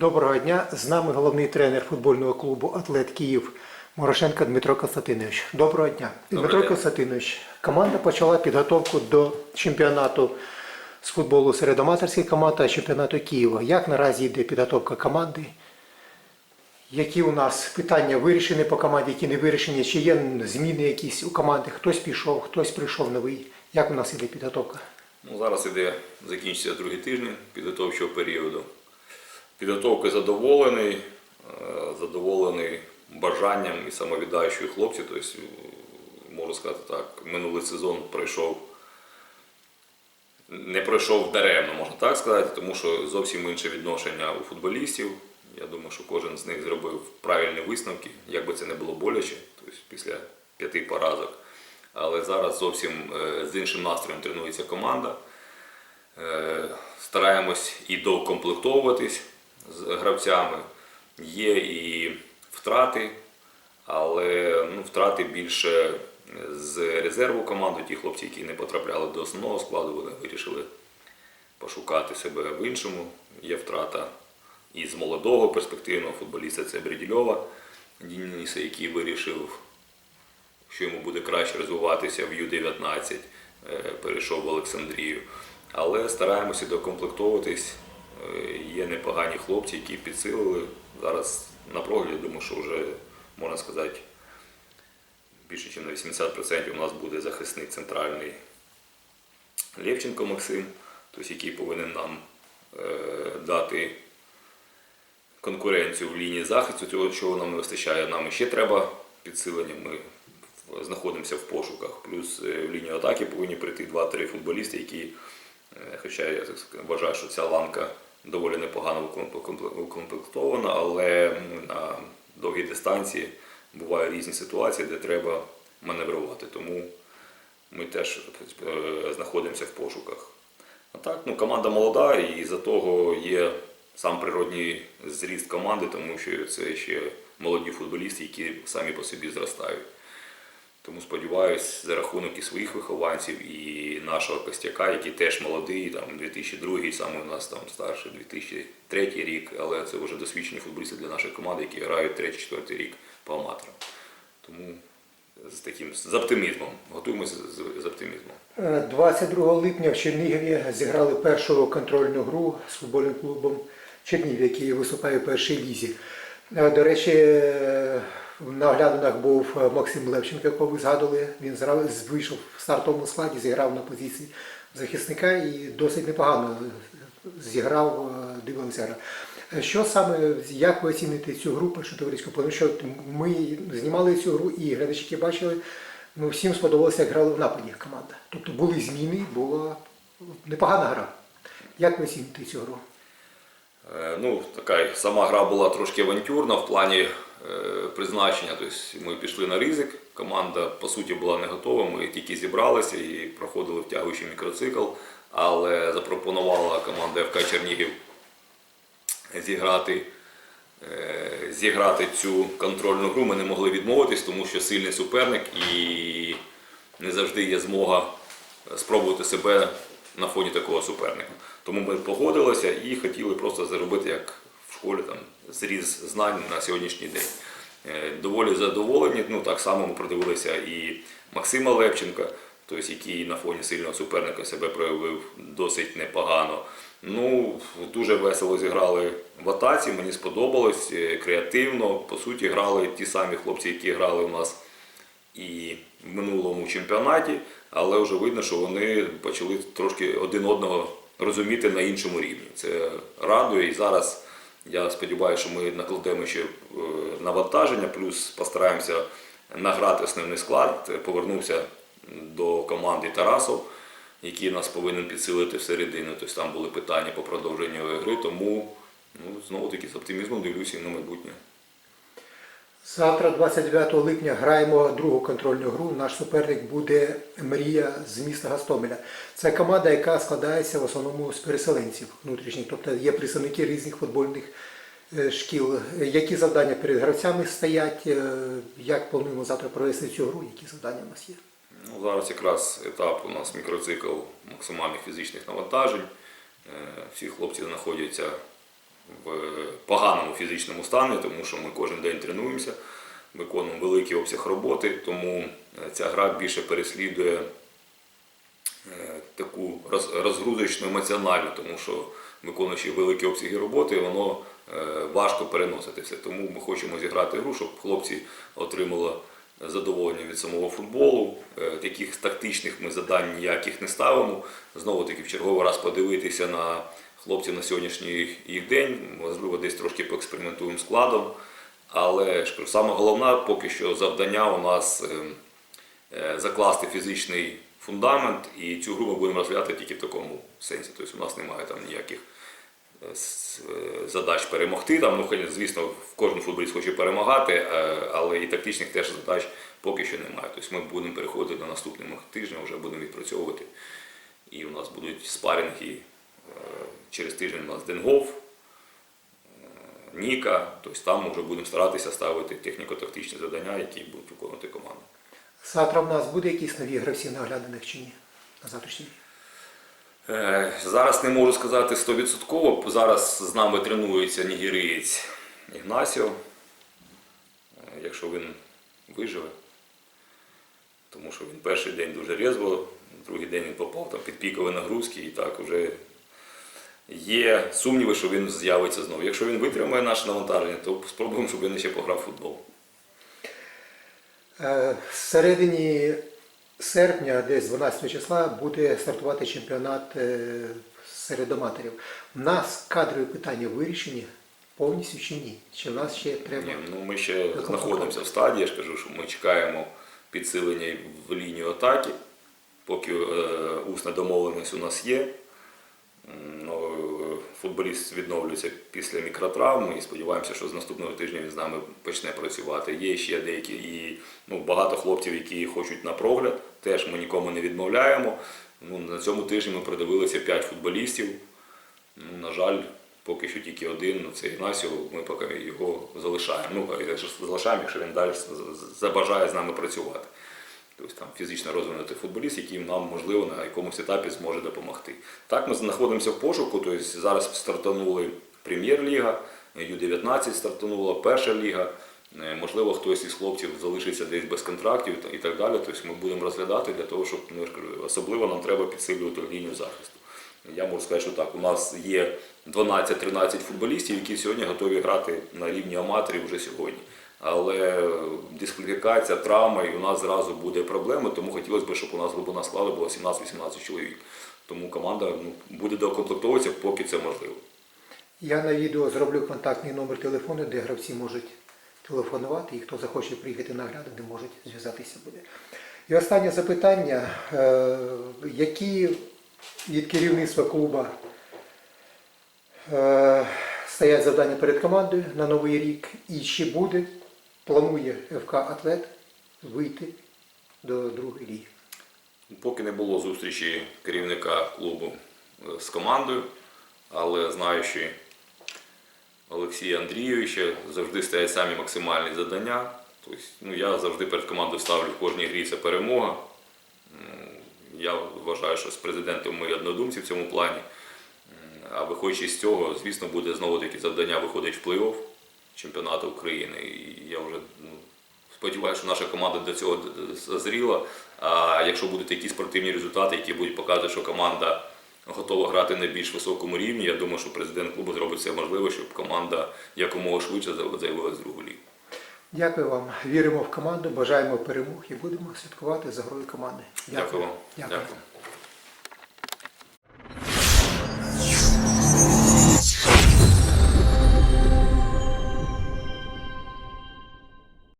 Доброго дня. З нами головний тренер футбольного клубу Атлет Київ Морошенко Дмитро Константинович. Доброго дня. Доброго Дмитро дня. Константинович, команда почала підготовку до чемпіонату з футболу серед аматорських команд та чемпіонату Києва. Як наразі йде підготовка команди? Які у нас питання вирішені по команді, які не вирішені? Чи є зміни якісь у команди? Хтось пішов, хтось прийшов новий. Як у нас іде підготовка? Ну, зараз іде, закінчиться другий тиждень підготовчого періоду. Підготовка задоволений, е, задоволений бажанням і самовіддаючою хлопців. Тобто, можу сказати так, минулий сезон пройшов, не пройшов даремно, можна так сказати, тому що зовсім інше відношення у футболістів. Я думаю, що кожен з них зробив правильні висновки, як би це не було боляче, тобто після п'яти поразок. Але зараз зовсім е, з іншим настроєм тренується команда. Е, Стараємось і доукомплектовуватись з гравцями. Є і втрати, але ну, втрати більше з резерву команди. Ті хлопці, які не потрапляли до основного складу, вони вирішили пошукати себе в іншому. Є втрата і з молодого перспективного футболіста це Бредільова Дініса, який вирішив що йому буде краще розвиватися в Ю-19, е, перейшов в Олександрію. Але стараємося докомплектовуватись. Е, Є непогані хлопці, які підсилили. Зараз на прогляді, думаю, що вже можна сказати, більше ніж на 80% у нас буде захисник центральний Левченко Максим, тобто, який повинен нам е, дати конкуренцію в лінії захисту, цього чого нам не вистачає. Нам ще треба підсилення. Ми знаходимося в пошуках. Плюс е, в лінію атаки повинні прийти 2-3 футболісти, які, хоча я так вважаю, що ця ланка доволі непогано укомп- укомп- укомплектована, але на довгій дистанції бувають різні ситуації, де треба маневрувати. Тому ми теж е, знаходимося в пошуках. А так, ну, команда молода і за того є сам природній зріст команди, тому що це ще молоді футболісти, які самі по собі зростають. Тому сподіваюся, за рахунок і своїх вихованців, і нашого костяка, який теж молодий, там 2002, саме у нас там старший 2003 рік, але це вже досвідчені футболісти для нашої команди, які грають 3-4 рік по аматорам. Тому з таким з оптимізмом, готуємося з, з оптимізмом. Е, 22 липня в Чернігові зіграли першу контрольну гру з футбольним клубом Чернігів, який виступає в першій лізі. Е, До речі, е, на оглядинах був е, Максим Левченко, якого ви згадували. Він вийшов в стартовому складі, зіграв на позиції захисника і досить непогано зіграв, е, дивилися. Е, Що саме, як ви оціните цю гру першу товариську? Тому що ми знімали цю гру і глядачі, бачили, ну, всім сподобалося, як грали в нападі команда. Тобто були зміни, була непогана гра. Як ви оціните цю гру? Е, Ну, така сама гра була трошки авантюрна в плані е, призначення. Тобто ми пішли на ризик. Команда по суті була не готова. Ми тільки зібралися і проходили втягуючий мікроцикл. Але запропонувала команда ФК Чернігів зіграти, е, зіграти цю контрольну гру. Ми не могли відмовитись, тому що сильний суперник і не завжди є змога спробувати себе на фоні такого суперника. Тому ми погодилися і хотіли просто заробити, як в школі, там, зріз знань на сьогоднішній день. Е, Доволі задоволені. Ну, так само ми продивилися і Максима Левченка, тобто, який на фоні сильного суперника себе проявив досить непогано. Ну, дуже весело зіграли в атаці, мені сподобалось, е, креативно. По суті, грали ті самі хлопці, які грали у нас і в минулому чемпіонаті, але вже видно, що вони почали трошки один одного розуміти на іншому рівні. Це радує. І зараз я сподіваюся, що ми накладемо ще е, навантаження, плюс постараємося награти основний склад. Повернувся до команди Тарасов, який нас повинен підсилити всередину. Тобто там були питання по продовженню гри, тому ну, знову таки з оптимізмом дивлюся на майбутнє. Завтра, 29 липня, граємо другу контрольну гру. Наш суперник буде Мрія з міста Гастомеля. Це команда, яка складається в основному з переселенців внутрішніх, тобто є представники різних футбольних е, шкіл. Які завдання перед гравцями стоять? Е, Як плануємо завтра провести цю гру? Які завдання у нас є? Ну, зараз якраз етап у нас мікроцикл максимальних фізичних навантажень. Е, Всі хлопці знаходяться в поганому фізичному стані, тому що ми кожен день тренуємося, виконуємо великий обсяг роботи, тому е, ця гра більше переслідує е, таку розгрузочну емоціональну, тому що виконуючи великі обсяги роботи, воно е, важко переносити все. Тому ми хочемо зіграти гру, щоб хлопці отримали задоволення від самого футболу. Таких тактичних ми завдань ніяких не ставимо. Знову таки в черговий раз подивитися на хлопців на сьогоднішній їх день, можливо, десь трошки поекспериментуємо складом. Але саме головне поки що завдання у нас ем, е, закласти фізичний фундамент, і цю гру ми будемо розглядати тільки в такому сенсі. Тобто у нас немає там ніяких е, е, задач перемогти. Там, ну, звісно, в кожен футболіст хоче перемагати, е, але і тактичних теж задач поки що немає. Тобто ми будемо переходити до наступного тижня, вже будемо відпрацьовувати. І у нас будуть спаринги е, через тиждень у нас Денгоф, е, Ніка, тобто там вже будемо старатися ставити техніко-тактичні завдання, які будуть виконувати команда. Завтра в нас буде якісь нові гравці нагляданих чи ні? На завтрашній? Е, Зараз не можу сказати 100%. Зараз з нами тренується нігерієць Ігнасіо. Е, Якщо він виживе, тому що він перший день дуже різво, другий день він попав там під пікові нагрузки і так вже є сумніви, що він з'явиться знову. Якщо він витримає наше навантаження, то спробуємо, щоб він ще пограв футбол. Е, В середині серпня, десь 12 числа, буде стартувати чемпіонат е, серед аматорів. У нас кадрові питання вирішені повністю чи ні? Чи в нас ще треба? Ні, ну ми ще знаходимося в стадії. Я ж кажу, що ми чекаємо підсилення в лінію атаки, поки е, усна домовленість у нас є. М, Ну, футболіст відновлюється після мікротравми і сподіваємося, що з наступного тижня він з нами почне працювати. Є ще деякі і ну, багато хлопців, які хочуть на прогляд. Теж ми нікому не відмовляємо. Ну, на цьому тижні ми продивилися 5 футболістів. Ну, на жаль, поки що тільки один, ну, це Ігнасіо, ми поки його залишаємо. Ну, залишаємо, якщо він далі забажає з нами працювати. Тобто там фізично розвинутий футболіст, який нам, можливо, на якомусь етапі зможе допомогти. Так, ми знаходимося в пошуку, тобто зараз стартанули прем'єр-ліга, Ю-19 стартанула, перша ліга. Е, Можливо, хтось із хлопців залишиться десь без контрактів і так далі. Тобто ми будемо розглядати для того, щоб ну, особливо нам треба підсилювати лінію захисту. Я можу сказати, що так, у нас є 12-13 футболістів, які сьогодні готові грати на рівні аматорів вже сьогодні. Але дискваліфікація, травма, і у нас зразу буде проблема, тому хотілося б, щоб у нас глибина складу була 17-18 чоловік. Тому команда ну, буде докомплектовуватися, поки це можливо. Я на відео зроблю контактний номер телефону, де гравці можуть телефонувати, і хто захоче приїхати наглядати, можуть зв'язатися буде. І останнє запитання. Е, Які від керівництва клуба е, стоять завдання перед командою на новий рік? І чи буде, планує ФК Атлет вийти до другої ліги? Поки не було зустрічі керівника клубу е, з командою, але знаючи Олексія Андрійовича, завжди стоять самі максимальні завдання. Тобто, ну, я завжди перед командою ставлю в кожній грі це перемога. Я вважаю, що з президентом ми однодумці в цьому плані. А виходячи з цього, звісно, буде знову таки завдання виходить в плей-офф чемпіонату України. І я вже ну, Сподіваюся, що наша команда до цього зазріла. А якщо будуть такі спортивні результати, які будуть показувати, що команда готова грати на більш високому рівні, я думаю, що президент клубу зробить все можливе, щоб команда якомога швидше заявилась в другу лігу. Дякую вам. Віримо в команду, бажаємо перемог і будемо слідкувати за грою команди. Дякую вам. Дякую. Дякую.